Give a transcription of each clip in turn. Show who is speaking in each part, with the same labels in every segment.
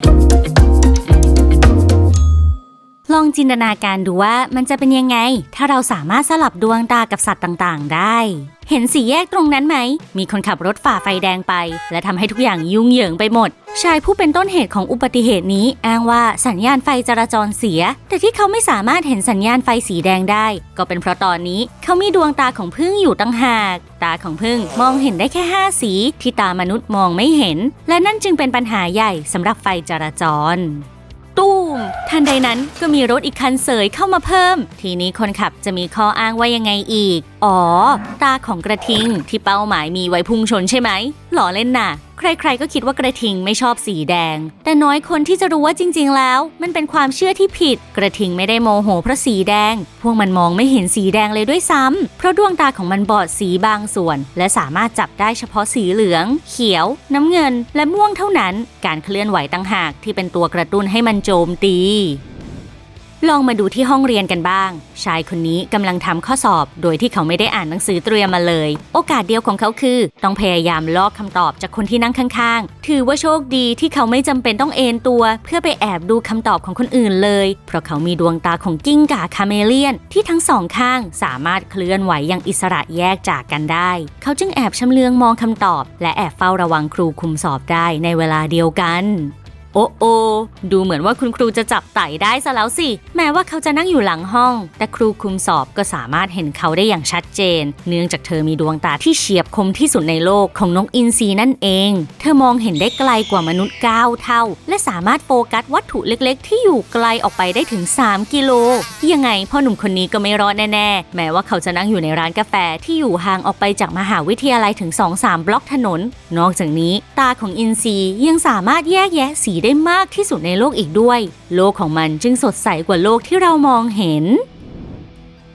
Speaker 1: Thank you. ลองจินตนาการดูว่ามันจะเป็นยังไง ถ้าเราสามารถสลับดวงตากับสัตว์ต่างๆ ได้ เห็นสีแยกตรงนั้นไหม มีคนขับรถฝ่าไฟแดงไป และทำให้ทุกอย่างยุ่งเหยิงไปหมด ชายผู้เป็นต้นเหตุของอุบัติเหตุนี้ อ้างว่าสัญญาณไฟจราจรเสีย แต่ที่เขาไม่สามารถเห็นสัญญาณไฟสีแดงได้ ก็เป็นเพราะตอนนี้เขามีดวงตาของพึ่งอยู่ตั้งหาก ตาของพึ่งมองเห็นได้แค่ 5 สี ที่ตามนุษย์มองไม่เห็น และนั่นจึงเป็นปัญหาใหญ่สำหรับไฟจราจร ตู้ม ทันใดนั้นก็มีรถอีกคันเสยเข้ามาเพิ่ม ทีนี้คนขับจะมีข้ออ้างว่ายังไงอีก อ๋อ ตาของกระทิงที่เป้าหมายมีไว้พุ่งชนใช่ไหมหล่อเล่นน่ะ ใครๆก็คิดว่ากระทิงไม่ชอบสีแดง แต่น้อยคนที่จะรู้ว่าจริง ๆ แล้ว มันเป็นความเชื่อที่ผิด กระทิงไม่ได้โมโหเพราะสีแดง พวกมันมองไม่เห็นสีแดงเลยด้วยซ้ำเพราะดวงตาของมันบอดสีบางส่วน และสามารถจับได้เฉพาะสีเหลือง เขียว น้ำเงิน และม่วงเท่านั้น การเคลื่อนไหวต่างหากที่เป็นตัวกระตุ้นให้มันโจมตี ลองมาดูที่ห้องเรียนกันบ้าง ชายคนนี้กำลังทำข้อสอบ โดยที่เขาไม่ได้อ่านหนังสือเตรียมมาเลย โอกาสเดียวของเขาคือ ต้องพยายามลอกคำตอบจากคนที่นั่งข้างๆ ถือว่าโชคดีที่เขาไม่จำเป็นต้องเอนตัว เพื่อไปแอบดูคำตอบของคนอื่นเลย เพราะเขามีดวงตาของกิ้งก่าคาเมเลียน ที่ทั้งสองข้างสามารถเคลื่อนไหวอย่างอิสระแยกจากกันได้ เขาจึงแอบชำเลืองมองคำตอบ และแอบเฝ้าระวังครูคุมสอบได้ในเวลาเดียวกัน อ้โอดูเหมือนว่าคุณครูจะจับไต่ได้ซะแล้วสิ แม้ว่าเขาจะนั่งอยู่หลังห้อง แต่ครูคุมสอบก็สามารถเห็นเขาได้อย่างชัดเจน เนื่องจากเธอมีดวงตาที่เฉียบคมที่สุดในโลกของนกอินทรีนั่นเอง เธอมองเห็นได้ไกลกว่ามนุษย์ 9 เท่า และสามารถโฟกัสวัตถุเล็ก ๆ ที่อยู่ไกลออกไปได้ถึง 3 กิโล ยังไงพ่อหนุ่มคนนี้ก็ไม่รอดแน่ๆ แม้ว่าเขาจะนั่งอยู่ในร้านกาแฟที่อยู่ห่างออกไปจากมหาวิทยาลัยถึง 2-3 บล็อกถนน นอกจากนี้ ตาของอินซียังสามารถแยกแยะสีได้มากที่สุดในโลกอีกด้วย โลกของมันจึงสดใสกว่าโลกที่เรามองเห็น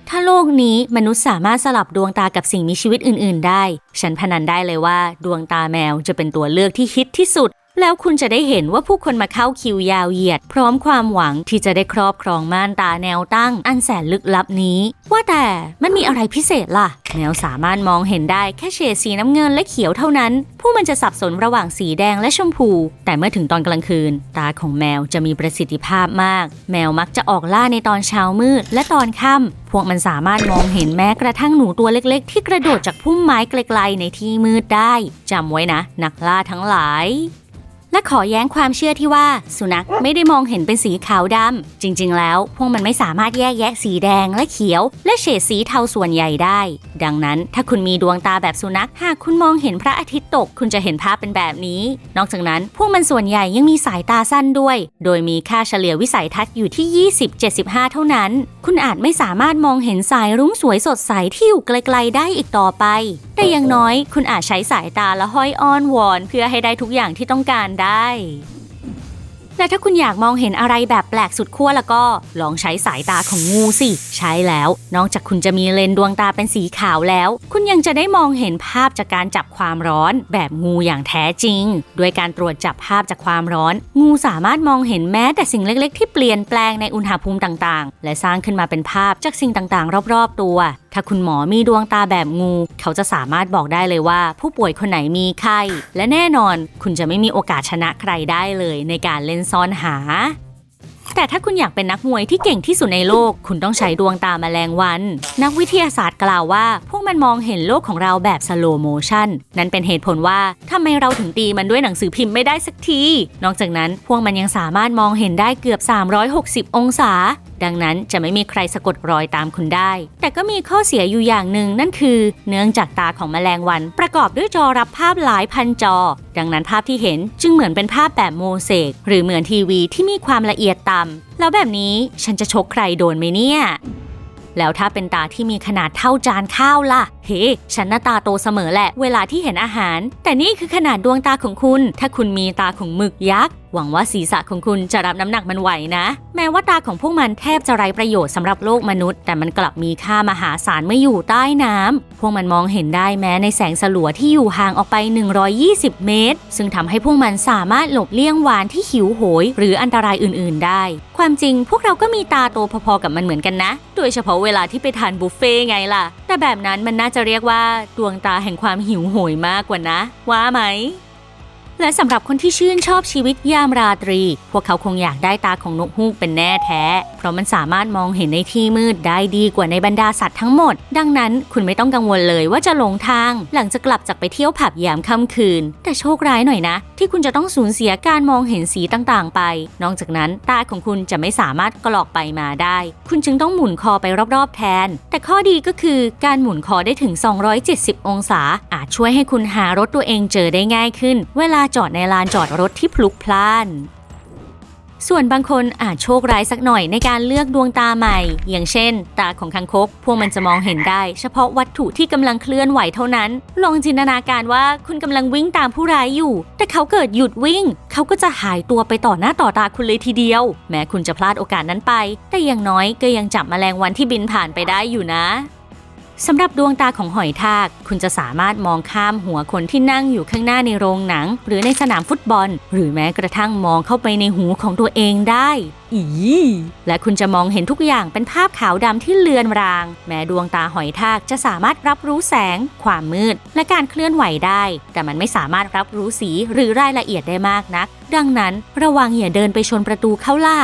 Speaker 1: ถ้าโลกนี้มนุษย์สามารถสลับดวงตากับสิ่งมีชีวิตอื่น ๆ ได้ ฉันพนันได้เลยว่า ดวงตาแมวจะเป็นตัวเลือกที่ฮิตที่สุด แล้วคุณจะได้เห็นว่าผู้คนมาเข้าคิวยาวเหยียด พร้อมความหวังที่จะได้ครอบครองม่านตาแนวตั้ง อันแสนลึกลับนี้ ว่าแต่มันมีอะไรพิเศษล่ะ แมวสามารถมองเห็นได้แค่เฉดสีน้ำเงินและเขียวเท่านั้น ผู้มันจะสับสนระหว่างสีแดงและชมพู แต่เมื่อถึงตอนกลางคืน ตาของแมวจะมีประสิทธิภาพมาก แมวมักจะออกล่าในตอนเช้ามืดและตอนค่ำพวกมันสามารถมองเห็นแม้กระทั่งหนูตัวเล็ก ๆ ที่กระโดดจากพุ่มไม้ไกล ๆ ในที่มืดได้จำไว้นะ นักล่าทั้งหลาย และขอแย้งความเชื่อที่ว่าสุนัขไม่ได้มองเห็นเป็นสีขาวดำ จริง ๆ แล้ว พวกมันไม่สามารถแยกแยะสีแดงและเขียว และเฉดสีเทาส่วนใหญ่ได้ ดังนั้นถ้าคุณมีดวงตาแบบสุนัข หากคุณมองเห็นพระอาทิตย์ตก คุณจะเห็นภาพเป็นแบบนี้ นอกจากนั้น พวกมันส่วนใหญ่ยังมีสายตาสั้นด้วย โดยมีค่าเฉลี่ยวิสัยทัศน์อยู่ที่ 20-75 เท่านั้น คุณอาจไม่สามารถมองเห็นสายรุ้งสวยสดใสที่อยู่ไกล ๆ ได้อีกต่อไป แต่อย่างน้อย คุณอาจใช้สายตาและห้อยอ้อนวอน เพื่อให้ได้ทุกอย่างที่ต้องการได้และถ้าคุณอยากมองเห็นอะไรแบบแปลกสุดขั้วแล้วก็ลองใช้สายตาของงูสิ ใช้แล้ว นอกจากคุณจะมีเลนดวงตาเป็นสีขาวแล้ว คุณยังจะได้มองเห็นภาพจากการจับความร้อน แบบงูอย่างแท้จริง ด้วยการตรวจจับภาพจากความร้อน งูสามารถมองเห็นแม้แต่สิ่งเล็ก ๆ ที่เปลี่ยนแปลงในอุณหภูมิต่างๆ และสร้างขึ้นมาเป็นภาพจากสิ่งต่างๆ รอบ ๆ ตัว ถ้าคุณหมอมีดวงตาแบบงู เขาจะสามารถบอกได้เลยว่า ผู้ป่วยคนไหนมีไข้ และแน่นอนคุณจะไม่มีโอกาสชนะใครได้เลยในการเล่นซ่อนหาแต่ถ้าคุณอยากเป็นนักมวยที่เก่งที่สุดในโลก คุณต้องใช้ดวงตาแมลงวัน นักวิทยาศาสตร์กล่าวว่า พวกมันมองเห็นโลกของเราแบบสโลโมชันนั่นเป็นเหตุผลว่าทำไมเราถึงตีมันด้วยหนังสือพิมพ์ไม่ได้สักที นอกจากนั้นพวกมันยังสามารถมองเห็นได้เกือบ 360 องศา ดังนั้นจะไม่มีใครสะกดรอยตามคุณได้ แต่ก็มีข้อเสียอยู่อย่างหนึ่งนั่นคือ เนื่องจากตาของแมลงวันประกอบด้วยจอรับภาพหลายพันจอ ดังนั้นภาพที่เห็นจึงเหมือนเป็นภาพแบบโมเสกหรือเหมือนทีวีที่มีความละเอียดต่ำแล้วแบบนี้ฉันจะชกใครโดนไหมเนี่ยแล้วถ้าเป็นตาที่มีขนาดเท่าจานข้าวล่ะเฮ้ ฉันหน้าตาโตเสมอแหละ เวลาที่เห็นอาหาร แต่นี่คือขนาดดวงตาของคุณ ถ้าคุณมีตาของหมึกยักษ์หวังว่าศีรษะของคุณจะรับน้ำหนักมันไหวนะ แม้ว่าตาของพวกมันแทบจะไร้ประโยชน์สำหรับโลกมนุษย์ แต่มันกลับมีค่ามหาศาลเมื่ออยู่ใต้น้ำพวกมันมองเห็นได้แม้ในแสงสลัวที่อยู่ห่างออกไป 120 เมตร ซึ่งทำให้พวกมันสามารถหลบเลี่ยงวานที่หิวโหย หรืออันตรายอื่น ๆ ได้ ความจริงพวกเราก็มีตาโตพอๆกับมันเหมือนกันนะ โดยเฉพาะเวลาที่ไปทานบุฟเฟ่ต์ไงล่ะ แต่แบบนั้นมันน่าจะเรียกว่าดวงตาแห่งความหิวโหยมากกว่านะ ว่าไหม และสำหรับคนที่ชื่นชอบชีวิตยามราตรี พวกเขาคงอยากได้ตาของนกฮูกเป็นแน่แท้ เพราะมันสามารถมองเห็นในที่มืดได้ดีกว่าในบรรดาสัตว์ทั้งหมด ดังนั้นคุณไม่ต้องกังวลเลยว่าจะหลงทาง หลังจากกลับจากไปเที่ยวผับยามค่ำคืน แต่โชคร้ายหน่อยนะ ที่คุณจะต้องสูญเสียการมองเห็นสีต่างๆ ไป นอกจากนั้นตาของคุณจะไม่สามารถกรอกไปมาได้ คุณจึงต้องหมุนคอไปรอบๆ แทน แต่ข้อดีก็คือการหมุนคอได้ถึง 270 องศา อาจช่วยให้คุณหารถตัวเองเจอได้ง่ายขึ้น เวลาจอดในลานจอดรถที่พลุกพล่าน ส่วนบางคนอาจโชคร้ายสักหน่อยในการเลือกดวงตาใหม่ อย่างเช่น ตาของคังคก พวกมันจะมองเห็นได้ เฉพาะวัตถุที่กำลังเคลื่อนไหวเท่านั้น ลองจินตนาการว่าคุณกำลังวิ่งตามผู้ร้ายอยู่ แต่เขาเกิดหยุดวิ่ง เขาก็จะหายตัวไปต่อหน้าต่อตาคุณเลยทีเดียว แม้คุณจะพลาดโอกาสนั้นไป แต่อย่างน้อยก็ยังจับแมลงวันที่บินผ่านไปได้อยู่นะ สำหรับดวงตาของหอยทาก คุณจะสามารถมองข้ามหัวคนที่นั่งอยู่ข้างหน้าในโรงหนัง หรือในสนามฟุตบอล หรือแม้กระทั่งมองเข้าไปในหูของตัวเองได้ อีและคุณจะมองเห็นทุกอย่างเป็นภาพขาวดำที่เลือนราง แม้ดวงตาหอยทากจะสามารถรับรู้แสง ความมืด และการเคลื่อนไหวได้ แต่มันไม่สามารถรับรู้สีหรือรายละเอียดได้มากนัก ดังนั้นระวังอย่าเดินไปชนประตูเข้าล่า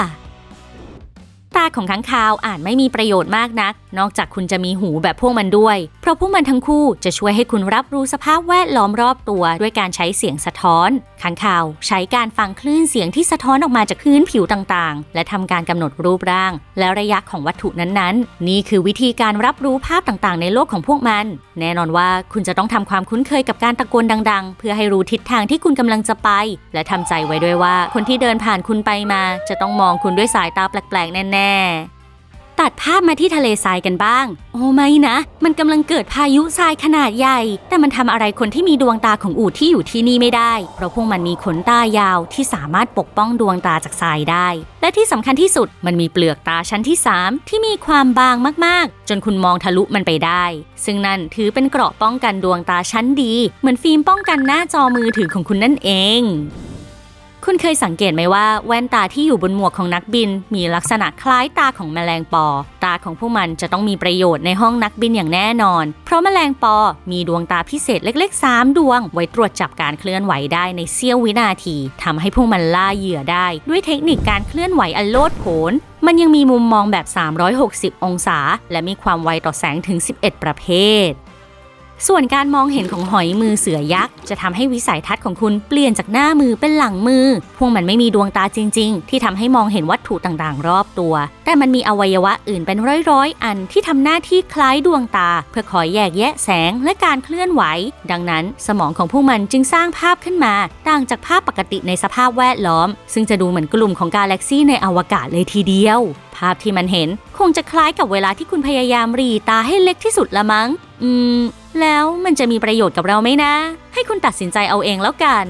Speaker 1: ตาของค้างคาวอาจไม่มีประโยชน์มากนักนอกจากคุณจะมีหูแบบพวกมันด้วย เพราะพวกมันทั้งคู่จะช่วยให้คุณรับรู้สภาพแวดล้อมรอบตัวด้วยการใช้เสียงสะท้อนค้างคาวใช้การฟังคลื่นเสียงที่สะท้อนออกมาจากพื้นผิวต่างๆ และทำการกำหนดรูปร่าง และระยะของวัตถุนั้นๆ นี่คือวิธีการรับรู้ภาพต่างๆ ในโลกของพวกมัน แน่นอนว่าคุณจะต้องทำความคุ้นเคยกับการตะโกนดัง ๆ เพื่อให้รู้ทิศทางที่คุณกำลังจะไป และทำใจไว้ด้วยว่า คนที่เดินผ่านคุณไปมา จะต้องมองคุณด้วยสายตาแปลกๆแน่ๆ ตัดภาพมาที่ทะเลทรายกันบ้าง โอ้ไม่นะ มันกำลังเกิดพายุทรายขนาดใหญ่ แต่มันทำอะไรคนที่มีดวงตาของอูดที่อยู่ที่นี่ไม่ได้ เพราะพวกมันมีขนตายาวที่สามารถปกป้องดวงตาจากทรายได้ และที่สำคัญที่สุดมันมีเปลือกตาชั้นที่ 3 ที่มีความบางมากๆ จนคุณมองทะลุมันไปได้ ซึ่งนั่นถือเป็นเกราะป้องกันดวงตาชั้นดี เหมือนฟิล์มป้องกันหน้าจอมือถือของคุณนั่นเอง คุณเคยสังเกตไหมว่าแว่นตาที่อยู่บนหมวกของนักบิน มีลักษณะคล้ายตาของแมลงปอ ตาของพวกมันจะต้องมีประโยชน์ในห้องนักบินอย่างแน่นอน เพราะแมลงปอมีดวงตาพิเศษเล็ก ๆ 3 ดวง ไว้ตรวจจับการเคลื่อนไหวได้ในเสี้ยววินาทีทำให้พวกมันล่าเหยื่อได้ ด้วยเทคนิคการเคลื่อนไหวอันโลดโผนมันยังมีมุมมองแบบ 360 องศา และมีความไวต่อแสงถึง 11 ประเภท ส่วนการมองเห็นของหอยมือเสือยักษ์ จะทำให้วิสัยทัศน์ของคุณเปลี่ยนจากหน้ามือเป็นหลังมือ พวกมันไม่มีดวงตาจริง ๆ ที่ทำให้มองเห็นวัตถุต่างๆ รอบตัว แต่มันมีอวัยวะอื่นเป็นร้อยๆ อันที่ทำหน้าที่คล้ายดวงตา เพื่อคอยแยกแยะแสงและการเคลื่อนไหว ดังนั้นสมองของพวกมันจึงสร้างภาพขึ้นมา ต่างจากภาพปกติในสภาพแวดล้อม ซึ่งจะดูเหมือนกลุ่มของกาแล็กซี่ในอวกาศเลยทีเดียว ภาพที่มันเห็นคงจะคล้ายกับเวลาที่คุณพยายามรีตาให้เล็กที่สุดละมั้ง อืม แล้วมันจะมีประโยชน์กับเราไหมนะ ให้คุณตัดสินใจเอาเองแล้วกัน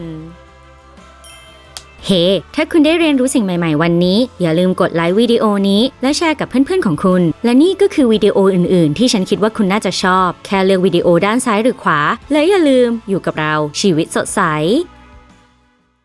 Speaker 1: เฮ้ถ้าคุณได้เรียนรู้สิ่งใหม่ๆ วันนี้ อย่าลืมกดไลค์วิดีโอนี้ และแชร์กับเพื่อนๆของคุณ และนี่ก็คือวิดีโออื่นๆ ที่ฉันคิดว่าคุณน่าจะชอบ แค่เลือกวิดีโอด้านซ้ายหรือขวา และอย่าลืมอยู่กับเราชีวิตสดใส